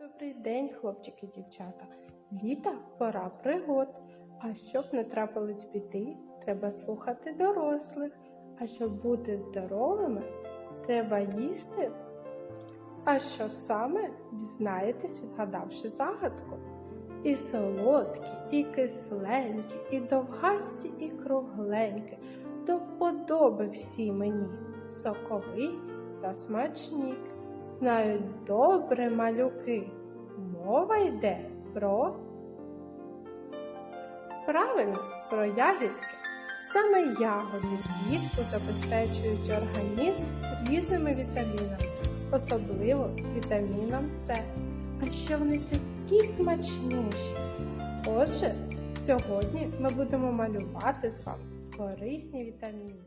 Добрий день, хлопчики і дівчата. Літа пора пригод. А щоб не трапилось біди, треба слухати дорослих. А щоб бути здоровими, треба їсти. А що саме дізнаєтесь, відгадавши загадку? І солодкі, і кисленькі, і довгасті, і кругленькі, до вподоби всі мені, соковиті та смачні. Знають добре малюки. Мова йде про правильно про ягідки. Саме ягоди влітку забезпечують організм різними вітамінами, особливо вітаміном С. А ще вони такі смачніші. Отже, сьогодні ми будемо малювати з вами корисні вітаміни.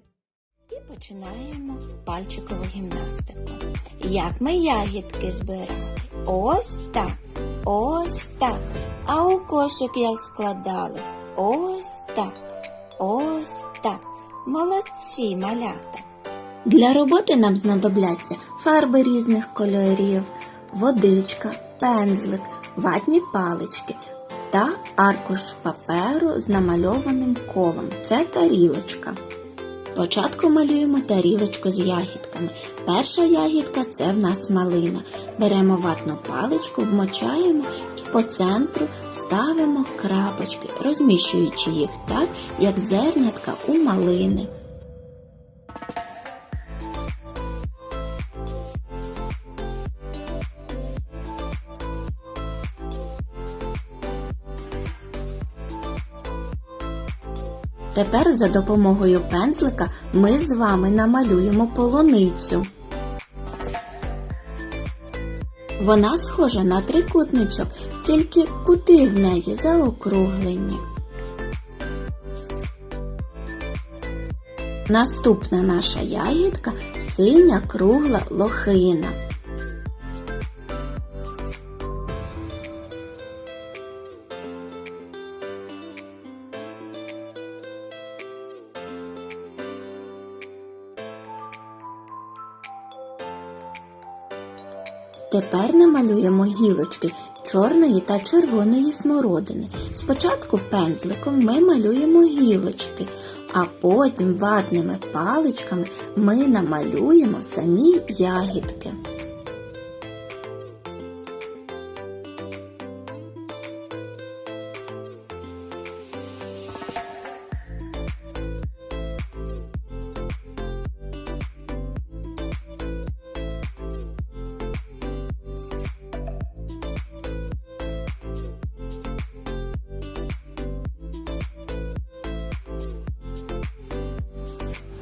І починаємо пальчикову гімнастику. Як ми ягідки збирали? Ось так, ось так. А у кошик як складали? Ось так, ось так. Молодці малята. Для роботи нам знадобляться фарби різних кольорів, водичка, пензлик, ватні палички та аркуш паперу з намальованим колом. Це тарілочка. Спочатку малюємо тарілочку з ягідками. Перша ягідка це в нас малина. Беремо ватну паличку, вмочаємо і по центру ставимо крапочки, розміщуючи їх так, як зернятка у малини. Тепер за допомогою пензлика ми з вами намалюємо полуницю. Вона схожа на трикутничок, тільки кути в неї заокруглені. Наступна наша ягідка синя кругла лохина. Тепер намалюємо гілочки чорної та червоної смородини. Спочатку пензликом ми малюємо гілочки, а потім ватними паличками ми намалюємо самі ягідки.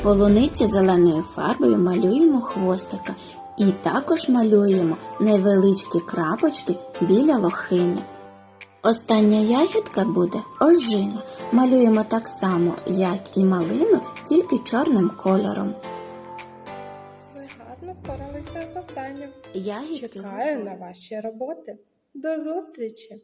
Полуниці зеленою фарбою малюємо хвостика і також малюємо невеличкі крапочки біля лохини. Остання ягідка буде ожина. Малюємо так само, як і малину, тільки чорним кольором. Ви гарно впоралися з завданням. Ягідки Чекаю готові. на ваші роботи. До зустрічі!